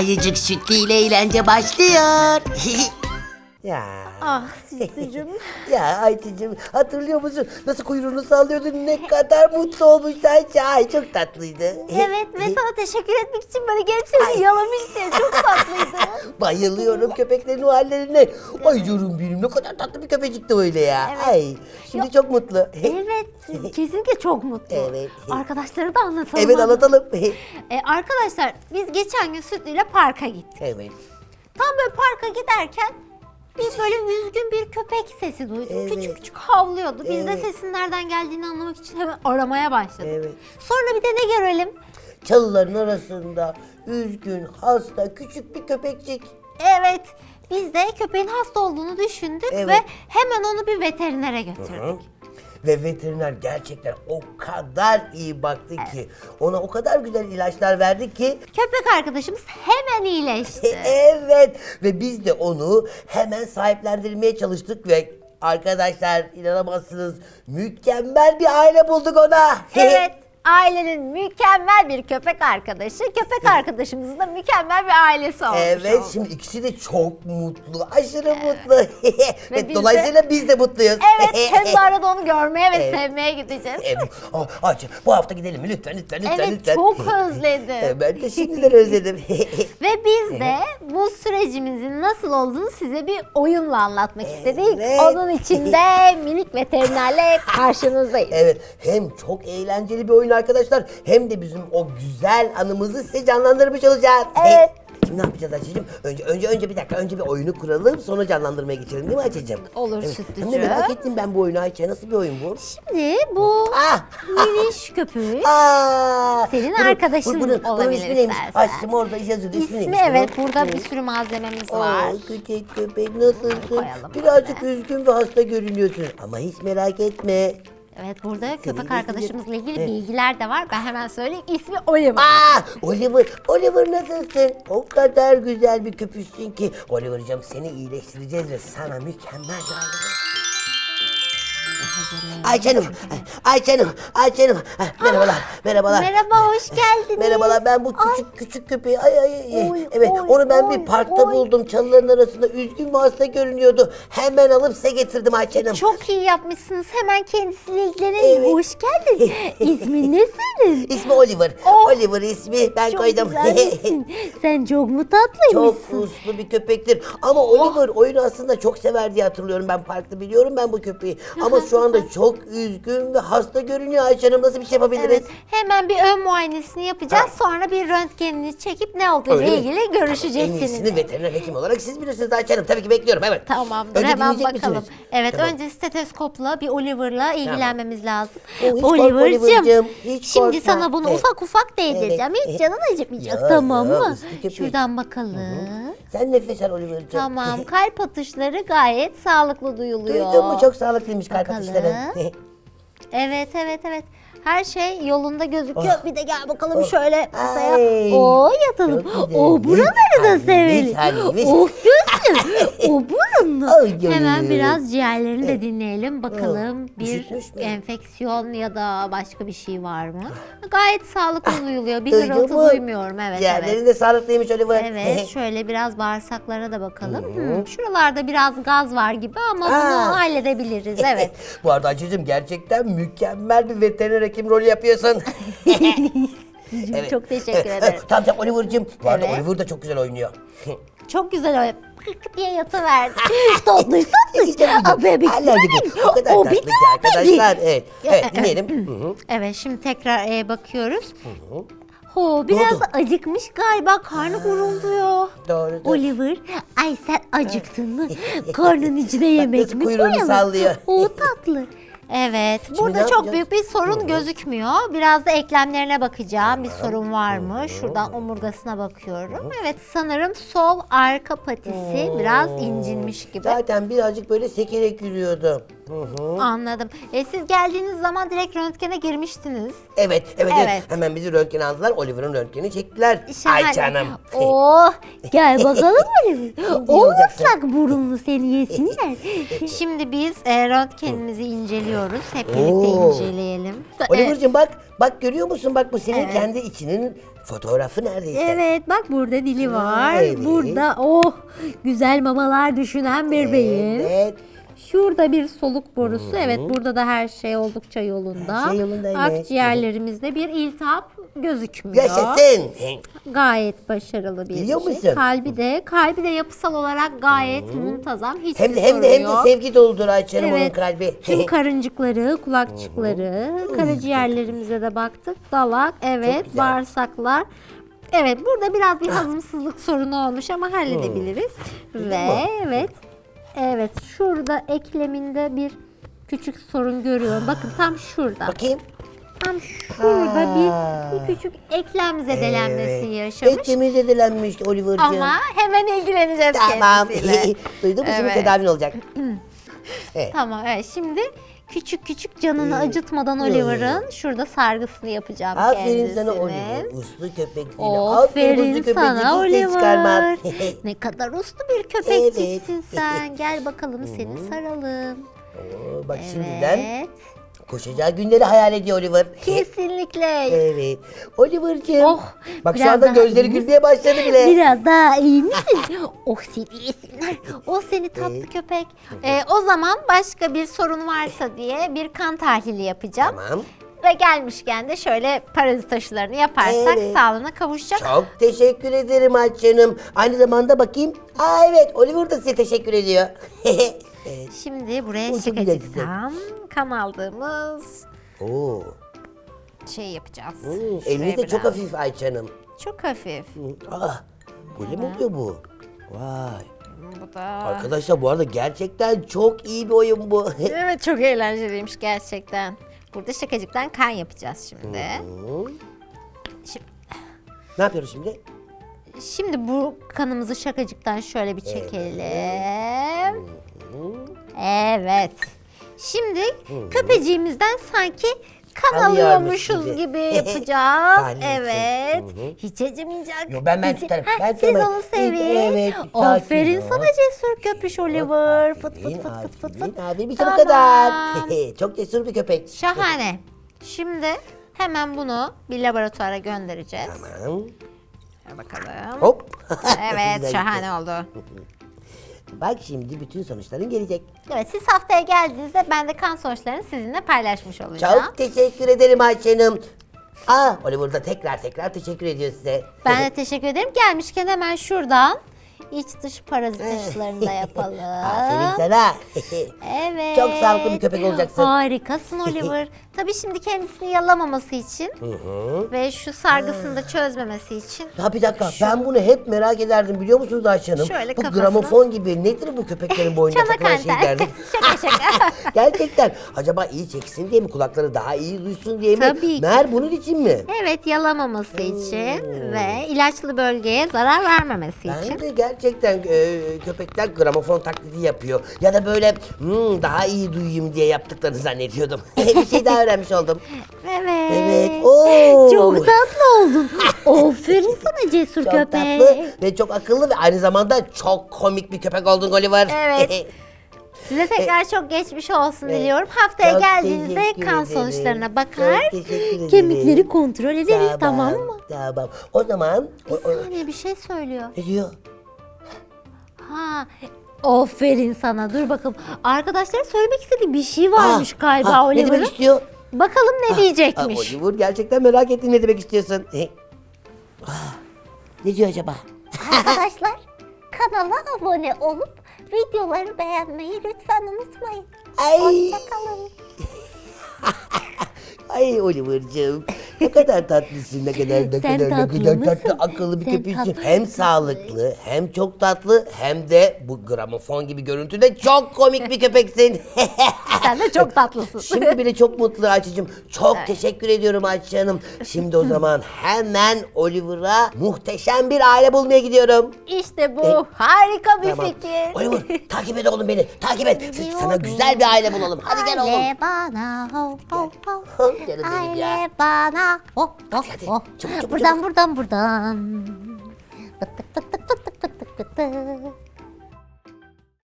Ayıcık sütlüyle eğlence başlıyor. Ya. Ah Sütlücüm. Ya Aytıcığım hatırlıyor musun? Nasıl kuyruğunu sallıyordun ne kadar mutlu olmuştu Ayça. Ay çok tatlıydı. evet ve sana teşekkür etmek için böyle gelip seni yalamıştı. Çok tatlıydı. Bayılıyorum köpeklerin o hallerine. Ay canım benim ne kadar tatlı bir köpecikti öyle ya. Evet. Ay şimdi çok mutlu. Evet kesinlikle çok mutlu. Evet. Arkadaşlara da anlatalım. Evet anlatalım. E, arkadaşlar biz geçen gün Sütlü ile parka gittik. evet. Tam böyle parka giderken bir böyle üzgün bir köpek sesi duyduk. Evet. Küçük küçük havlıyordu. Biz de Evet. sesin nereden geldiğini anlamak için hemen aramaya başladık. Evet. Sonra bir de ne görelim? Çalıların arasında üzgün, hasta, küçük bir köpekçik. Evet. Biz de köpeğin hasta olduğunu düşündük Evet. ve hemen onu bir veterinere götürdük. Ve veteriner gerçekten o kadar iyi baktı ki, ona o kadar güzel ilaçlar verdi ki Köpek arkadaşımız hemen iyileşti. Evet ve biz de onu hemen sahiplendirmeye çalıştık ve arkadaşlar inanamazsınız mükemmel bir aile bulduk ona. evet. Ailenin mükemmel bir köpek arkadaşı, köpek arkadaşımızın da mükemmel bir ailesi olmuş Evet oldu. şimdi ikisi de çok mutlu, aşırı mutlu. ve biz dolayısıyla biz de mutluyuz. Evet, hem de arada onu görmeye ve Evet. sevmeye gideceğiz. Evet. Oh, Ayça, bu hafta gidelim mi lütfen lütfen lütfen Evet, lütfen. çok özledim. Ben de şimdiden özledim. Ve biz de bu sürecimizin nasıl olduğunu size bir oyunla anlatmak istedik. Evet. Onun için de minik veterinerle karşınızdayız. Evet hem çok eğlenceli bir oyun arkadaşlar hem de bizim o güzel anımızı size canlandırmış olacağız. Evet. Şimdi ne yapacağız Ayça'cığım? Önce, önce, önce bir dakika önce bir oyunu kuralım sonra canlandırmaya geçelim değil mi Ayça'cığım? Olur. Hem de merak ettim ben bu oyunu Ayça. Nasıl bir oyun bu? Şimdi bu Ah! miniş köpüğü Aa, Senin arkadaşın olabilir ismi neymiş? istersen. Açtım orada yazıyordu ismi, ismi neymiş evet bunun? burada bir sürü malzememiz var. küçük köpek nasılsın? koyalım Birazcık üzgün ve hasta görünüyorsun ama hiç merak etme. Evet burada köpek arkadaşımızla ilgili bilgiler de var. Ben hemen söyleyeyim. İsmi Oliver. Aa, Oliver, Oliver nasılsın? O kadar güzel bir köpüşsün ki. Oliver'cığım seni iyileştireceğiz ve sana mükemmel bir aile. Ayça'nım, Ayça'nım, Ayça'nım. Merhabalar, merhabalar. Merhaba hoş geldiniz. Merhabalar ben bu küçük küçük köpeği ay ay ay. Oy, evet oy, onu ben oy, bir parkta oy. buldum çalıların arasında üzgün ve hasta görünüyordu. Hemen alıp size getirdim Ayça'nım. Çok iyi yapmışsınız. Hemen kendisiyle ilgilenelim. Evet. Hoş geldin. İsmin ne senin? İsmi Oliver. Oh. Oliver ismi ben Çok koydum. güzelmişsin. Sen çok mu Çok tatlıymışsın? uslu bir köpektir. Ama Oliver oyunu aslında çok sever diye hatırlıyorum ben parkta biliyorum ben bu köpeği. Ama şu anda çok üzgün ve hasta görünüyor Ayşe'nin nasıl bir şey yapabiliriz? Evet, hemen bir ön muayenesini yapacağız. Sonra bir röntgenini çekip ne olduğu Öyle ile mi? ilgili En görüşeceksiniz. iyisini veteriner hekim olarak siz bilirsiniz Ayşe'nim. Tabii ki bekliyorum evet. Tamamdır Önce hemen dinleyecek bakalım. misiniz? Evet Tamam. önce stetoskopla bir Oliver'la ilgilenmemiz lazım. Oh, hiç korkma Oliver'cığım, hiç şimdi korkma. sana bunu Evet. ufak ufak değdireceğim. Evet. Hiç canın acıtmayacak Ya, tamam ya, mı? uslu köpek. Şuradan bakalım. Sen nefes al Oliver'cığım. Tamam kalp atışları gayet sağlıklı duyuluyor. Duydun mu çok sağlıklıymış kalp Bakalım. Evet evet evet. Her şey yolunda gözüküyor. Oh. Bir de gel bakalım Oh. şöyle masaya. Ay, Oo yatalım. O buraları da sevelim. Oh gözüm. o canım. Hemen biraz ciğerlerini de dinleyelim. Bakalım Oh, bir enfeksiyon ya da başka bir şey var mı? Gayet sağlıklı duyuluyor. Bir mu? duymuyorum. Evet Diğerleri evet. de sağlıklıymış Oliver. Evet şöyle biraz bağırsaklara da bakalım. Hmm, şuralarda biraz gaz var gibi ama bunu Aa. halledebiliriz. Evet. Bu arada Ayşe'cim gerçekten mükemmel bir veteriner hekim rolü yapıyorsun. Çok teşekkür ederim. tamam tamam Oliver'cığım. Bu arada Evet. Oliver da çok güzel oynuyor. Çok güzel öyle pık diye yatıverdi. tatlış tatlış. Aa, bebek Hala gün. O kadar O tatlı bir ki arkadaşlar. Evet. Evet dinleyelim. Hı hı. Evet şimdi tekrar e, bakıyoruz. Ho biraz oldu? da acıkmış galiba karnı gurulduyor. Doğru, doğru. Oliver, ay sen acıktın mı? Karnın içine yemek nasıl mi kuyruğunu koyalım? sallıyor. O tatlı. Evet, burada ne çok yapacağız? büyük bir sorun gözükmüyor. Biraz da eklemlerine bakacağım. Bir sorun var mı? Şuradan omurgasına bakıyorum. Evet, sanırım sol arka patisi biraz incinmiş gibi. Zaten birazcık böyle sekerek yürüyordu. Anladım. E, siz geldiğiniz zaman direkt röntgene girmiştiniz. Evet, evet, evet, Evet. Hemen bizi röntgen aldılar. Oliver'ın röntgenini çektiler. Şahane. Ay canım. Oh gel bakalım Oliver. o olacaksın? ıslak burunlu seni yesinler. Şimdi biz e, röntgenimizi inceliyoruz. Hep birlikte Oo. inceleyelim. Oliver'cığım bak, bak görüyor musun? Bak bu senin Evet. kendi içinin fotoğrafı neredeyse. Evet bak burada dili var. Evet. Burada oh güzel mamalar düşünen bir beyin. Evet. Şurada bir soluk borusu. Evet burada da her şey oldukça yolunda. Her şey yolundaymış. Akciğerlerimizde bir iltihap gözükmüyor. Yaşasın. Gayet başarılı bir Biliyor şey. musun? Kalbi de kalbi de yapısal olarak gayet muntazam. Hiçbir Hem de hem de hem de yok. sevgi doludur Ayça'nın onun Evet. kalbi. Tüm karıncıkları, kulakçıkları, karaciğerlerimize de baktık. Dalak, evet, güzel. bağırsaklar. Evet, burada biraz bir hazımsızlık sorunu olmuş ama halledebiliriz. Ve evet, evet, şurada ekleminde bir küçük sorun görüyorum. Bakın tam şurada. Bakayım. Tam şurada bir, bir küçük eklem zedelenmesi yaşamış. Eklemi zedelenmiş Oliver'cığım. Ama hemen ilgileneceğiz Tamam. kendisiyle. Duydun mu şimdi Evet. tedavin olacak. Tamam evet şimdi küçük küçük canını acıtmadan Oliver'ın şurada sargısını yapacağım Aferin kendisinin. sana Oliver. Uslu köpek seni. Aferin uslu sana. Oliver. ne kadar uslu bir köpekçiksin sen. Gel bakalım seni saralım. Oo, Bak şimdiden Evet. Koşacağı günleri hayal ediyor Oliver. Kesinlikle. Evet. Oliver'cığım. Oh, Bak şu biraz anda daha gözleri iyi gülmeye başladı bile. Biraz daha iyi misin? oh seni yesinler. O seni tatlı köpek. Ee, o zaman başka bir sorun varsa diye bir kan tahlili yapacağım. Tamam. Ve gelmişken de şöyle parazit aşılarını yaparsak Evet. sağlığına kavuşacak. Çok teşekkür ederim Ayça'nım. Aynı zamanda bakayım. Aa evet Oliver da size teşekkür ediyor. evet. Şimdi buraya O çok güzel şakacıktan kan aldığımız Oo. şey yapacağız. Hmm, Şuraya eliniz de çok hafif Ayça'nım. Çok hafif. Aa, Ah, böyle mi oluyor bu? Vay. Bu da... Arkadaşlar bu arada gerçekten çok iyi bir oyun bu. Evet çok eğlenceliymiş gerçekten. Burada şakacıktan kan yapacağız şimdi. Şimdi, ne yapıyoruz şimdi? şimdi bu kanımızı şakacıktan şöyle bir çekelim. Evet. Şimdi köpeciğimizden sanki kan Alıyormuş alıyormuşuz gibi. gibi yapacağız. Evet. Hı hı. Hiç acımayacak. Yo, ben- ben tutarım, Heh, ben Siz tutarım. onu sevin. Evet, sakin Aferin ol. sana cesur köpüş Oliver. Fıt fıt fıt fıt fıt fıt. aferin. İşte Tamam. kadar. çok cesur bir köpek. Şahane. Şimdi hemen bunu bir laboratuvara göndereceğiz. Tamam. Bakalım. Hop. Evet şahane oldu. Bak şimdi bütün sonuçların gelecek. Evet siz haftaya geldiğinizde ben de kan sonuçlarını sizinle paylaşmış olacağım. Çok teşekkür ederim Ayşe'nim. Aa Oliver da tekrar tekrar teşekkür ediyor size. Ben de teşekkür ederim. Gelmişken hemen şuradan iç dış parazit aşılarını da yapalım. Aferin sana. Evet. Çok sağlıklı bir köpek olacaksın. Harikasın Oliver. Tabii şimdi kendisini yalamaması için ve şu sargısını da çözmemesi için Ya bir dakika ben bunu hep merak ederdim biliyor musunuz Ayşe Hanım? Şöyle bu kafasına- gramofon gibi nedir bu köpeklerin boynunda çanak takılan şey anten. derdim. şaka şaka. Gerçekten acaba iyi çeksin diye mi kulakları daha iyi duysun diye mi? Tabii ki. Meğer bunun için mi? Evet yalamaması için ve ilaçlı bölgeye zarar vermemesi için. Ben de gerçekten e, köpekler gramofon taklidi yapıyor. Ya da böyle "Hmm, daha iyi duyayım diye yaptıklarını zannediyordum. bir şey daha öğrenmiş oldum. Evet. Evet. Oo. Çok tatlı oldun. Aferin sana cesur Çok köpek. tatlı ve çok akıllı ve aynı zamanda çok komik bir köpek oldun Oliver. Evet. Size tekrar çok geçmiş olsun diliyorum. Haftaya Çok geldiğinizde teşekkür kan ederim. sonuçlarına bakar. Çok teşekkür ederim. Kemikleri kontrol ederiz tamam mı? Tamam. O zaman o, Bir o, saniye bir şey söylüyor. ne diyor? Ha, Aferin sana. Dur bakalım. Arkadaşlar söylemek istediği bir şey varmış Aa, galiba aa, Ne demek istiyor? bakalım ne Aa, diyecekmiş. Oliver gerçekten merak ettim ne demek istiyorsun. Aa, ne diyor acaba? Arkadaşlar kanala abone olup videoları beğenmeyi lütfen unutmayın. Ay, Hoşçakalın. ay Oliver'cığım. Ne kadar tatlısın, ne kadar ne Sen kadar ne tatlı kadar mısın? tatlı, akıllı bir Sen köpeksin. tatlı Hem sağlıklı, hem çok tatlı, hem de bu gramofon gibi görüntüde çok komik bir köpeksin. Sen de çok tatlısın. Şimdi bile çok mutlu Ayça'cığım. Çok teşekkür ediyorum Ayça Hanım. Şimdi o zaman hemen Oliver'a muhteşem bir aile bulmaya gidiyorum. İşte bu harika bir fikir. Oliver takip et oğlum beni. Takip et. Sana güzel bir aile bulalım. Hadi gel oğlum. Aile bana ho ho ho. 때는 얘기야. 알바나 어? 어? 어? 불단불단불단 따딱따딱따딱따딱따딱